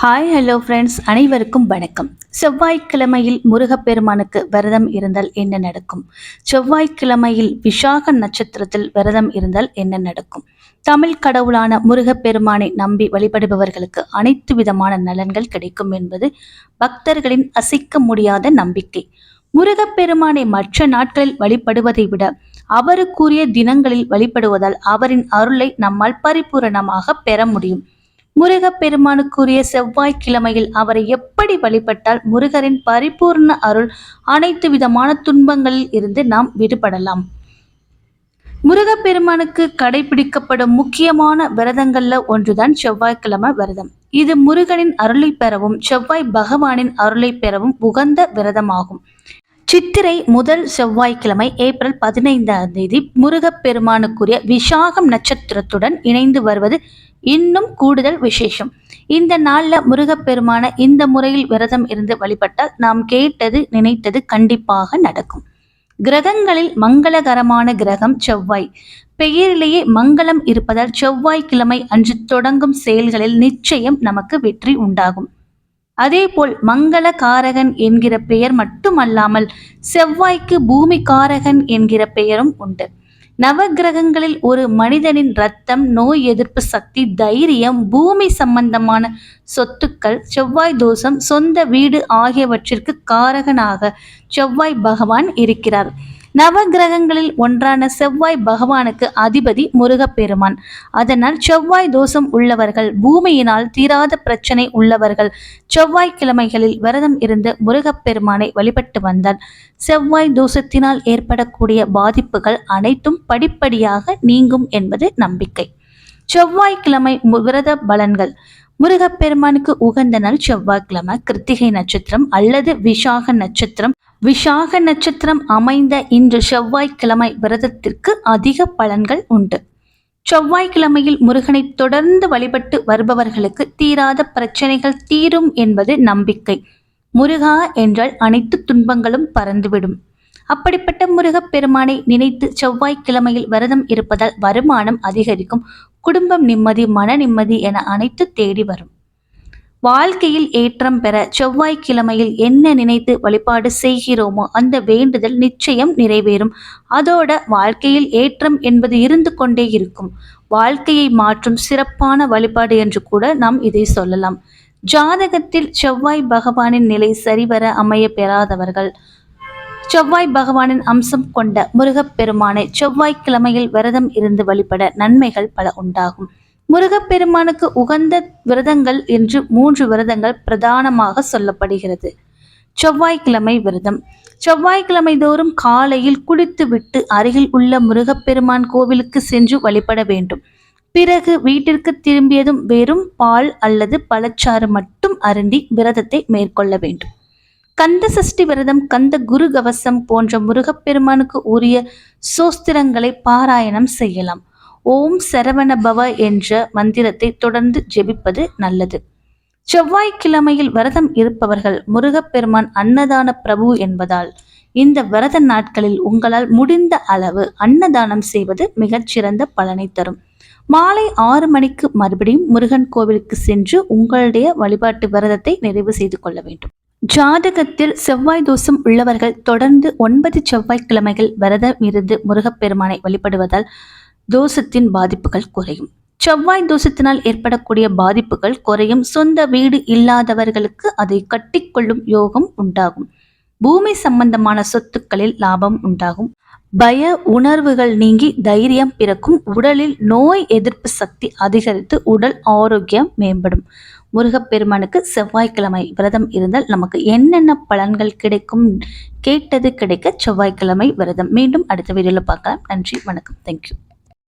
Hi hello friends அனைவருக்கும் வணக்கம். செவ்வாய்க்கிழமையில் முருகப்பெருமானுக்கு விரதம் இருந்தால் என்ன நடக்கும்? செவ்வாய்க்கிழமையில் விஷாக நட்சத்திரத்தில் விரதம் இருந்தால் என்ன நடக்கும்? தமிழ் கடவுளான முருகப்பெருமானை நம்பி வழிபடுபவர்களுக்கு அனைத்து விதமான நலன்கள் கிடைக்கும் என்பது பக்தர்களின் அசைக்க முடியாத நம்பிக்கை. முருகப்பெருமானை மற்ற நாட்களில் வழிபடுவதை விட அவருக்குரிய தினங்களில் வழிபடுவதால் அவரின் அருளை நம்மால் பரிபூரணமாக பெற முடியும். முருகப்பெருமானுக்குரிய செவ்வாய்க்கிழமையில் அவரை எப்படி வழிபட்டால் முருகரின் பரிபூர்ண அருள் அனைத்து விதமான துன்பங்களில் இருந்து நாம் விடுபடலாம். முருகப்பெருமானுக்கு கடைபிடிக்கப்படும் முக்கியமான விரதங்கள்ல ஒன்றுதான் செவ்வாய்க்கிழமை விரதம். இது முருகனின் அருளை பெறவும் செவ்வாய் பகவானின் அருளை பெறவும் உகந்த விரதமாகும். சித்திரை முதல் செவ்வாய்க்கிழமை ஏப்ரல் பதினைந்தாம் தேதி முருகப்பெருமானுக்குரிய விசாகம் நட்சத்திரத்துடன் இணைந்து வருவது இன்னும் கூடுதல் விசேஷம். இந்த நாளில் முருகப்பெருமான இந்த முறையில் விரதம் இருந்து வழிபட்டால் நாம் கேட்டது நினைத்தது கண்டிப்பாக நடக்கும். கிரகங்களில் மங்களகரமான கிரகம் செவ்வாய். பெயரிலேயே மங்களம் இருப்பதால் செவ்வாய்க்கிழமை அன்று தொடங்கும் செயல்களில் நிச்சயம் நமக்கு வெற்றி உண்டாகும். அதேபோல் மங்கள காரகன் என்கிற பெயர் மட்டுமல்லாமல் செவ்வாய்க்கு பூமி காரகன் என்கிற பெயரும் உண்டு. நவகிரகங்களில் ஒரு மனிதனின் ரத்தம் நோய் எதிர்ப்பு சக்தி தைரியம் பூமி சம்பந்தமான சொத்துக்கள் செவ்வாய் தோஷம் சொந்த வீடு ஆகியவற்றிற்கு காரகனாக செவ்வாய் பகவான் இருக்கிறார். நவகிரகங்களில் ஒன்றான செவ்வாய் பகவானுக்கு அதிபதி முருகப்பெருமான். அதனால் செவ்வாய் தோஷம் உள்ளவர்கள் பூமியினால் தீராத பிரச்சனை உள்ளவர்கள் செவ்வாய் கிழமைகளில் விரதம் இருந்து முருகப்பெருமானை வழிபட்டு வந்தார் செவ்வாய் தோஷத்தினால் ஏற்படக்கூடிய பாதிப்புகள் அனைத்தும் படிப்படியாக நீங்கும் என்பது நம்பிக்கை. செவ்வாய்க்கிழமை விரத பலன்கள். முருகப்பெருமானுக்கு உகந்த நாள் செவ்வாய்க்கிழமை கிருத்திகை நட்சத்திரம் அல்லது விஷாக நட்சத்திரம். விஷாக நட்சத்திரம் அமைந்த இன்று செவ்வாய்க்கிழமை விரதத்திற்கு அதிக பலன்கள் உண்டு. செவ்வாய்க்கிழமையில் முருகனை தொடர்ந்து வழிபட்டு வருபவர்களுக்கு தீராத பிரச்சனைகள் தீரும் என்பது நம்பிக்கை. முருகா என்றால் அனைத்து துன்பங்களும் பறந்துவிடும். அப்படிப்பட்ட முருகப்பெருமானை நினைத்து செவ்வாய்க்கிழமையில் விரதம் இருப்பதால் வருமானம் அதிகரிக்கும். குடும்பம் நிம்மதி மன நிம்மதி என அனைத்து தேடி வரும். வாழ்க்கையில் ஏற்றம் பெற செவ்வாய்க்கிழமையில் என்ன நினைத்து வழிபாடு செய்கிறோமோ அந்த வேண்டுதல் நிச்சயம் நிறைவேறும். அதோட வாழ்க்கையில் ஏற்றம் என்பது இருந்து கொண்டே இருக்கும். வாழ்க்கையை மாற்றும் சிறப்பான வழிபாடு என்று கூட நாம் இதை சொல்லலாம். ஜாதகத்தில் செவ்வாய் பகவானின் நிலை சரிவர அமைய பெறாதவர்கள். செவ்வாய் பகவானின் அம்சம் கொண்ட முருகப்பெருமானை செவ்வாய்க்கிழமையில் விரதம் இருந்து வழிபட நன்மைகள் பல உண்டாகும். முருகப்பெருமானுக்கு உகந்த விரதங்கள் என்று மூன்று விரதங்கள் பிரதானமாக சொல்லப்படுகிறது. செவ்வாய்க்கிழமை விரதம். செவ்வாய்க்கிழமை தோறும் காலையில் குளித்துவிட்டு அருகில் உள்ள முருகப்பெருமான் கோவிலுக்கு சென்று வழிபட வேண்டும். பிறகு வீட்டிற்கு திரும்பியதும் வெறும் பால் அல்லது பழச்சாறு மட்டும் அருந்தி விரதத்தை மேற்கொள்ள வேண்டும். கந்த சஷ்டி விரதம் கந்த குரு கவசம் போன்ற முருகப்பெருமானுக்கு உரிய சோஸ்திரங்களை பாராயணம் செய்யலாம். ஓம் சரவண பவ என்ற மந்திரத்தை தொடர்ந்து ஜெபிப்பது நல்லது. செவ்வாய்க்கிழமையில் விரதம் இருப்பவர்கள் முருகப்பெருமான் அன்னதான பிரபு என்பதால் இந்த விரத நாட்களில் உங்களால் முடிந்த அளவு அன்னதானம் செய்வது மிகச்சிறந்த பலனை தரும். மாலை ஆறு மணிக்கு மறுபடியும் முருகன் கோவிலுக்கு சென்று உங்களுடைய வழிபாட்டு விரதத்தை நிறைவு செய்து கொள்ள வேண்டும். ஜாதகத்தில் செவ்வாய் தோஷம் உள்ளவர்கள் தொடர்ந்து ஒன்பது செவ்வாய்க்கிழமைகள் விரதம் இருந்து முருகப்பெருமானை வழிபடுவதால் தோஷத்தின் பாதிப்புகள் குறையும். செவ்வாய் தோஷத்தினால் ஏற்படக்கூடிய பாதிப்புகள் குறையும். சொந்த வீடு இல்லாதவர்களுக்கு அதை கட்டிக்கொள்ளும் யோகம் உண்டாகும். பூமி சம்பந்தமான சொத்துக்களில் லாபம் உண்டாகும். பய உணர்வுகள் நீங்கி தைரியம் பிறக்கும். உடலில் நோய் எதிர்ப்பு சக்தி அதிகரித்து உடல் ஆரோக்கியம் மேம்படும். முருகப்பெருமானுக்கு செவ்வாய்க்கிழமை விரதம் இருந்தால் நமக்கு என்னென்ன பலன்கள் கிடைக்கும்? கேட்டது கிடைக்க செவ்வாய்க்கிழமை விரதம். மீண்டும் அடுத்த வீடியோவில் பார்க்கலாம். நன்றி வணக்கம். தேங்க்யூ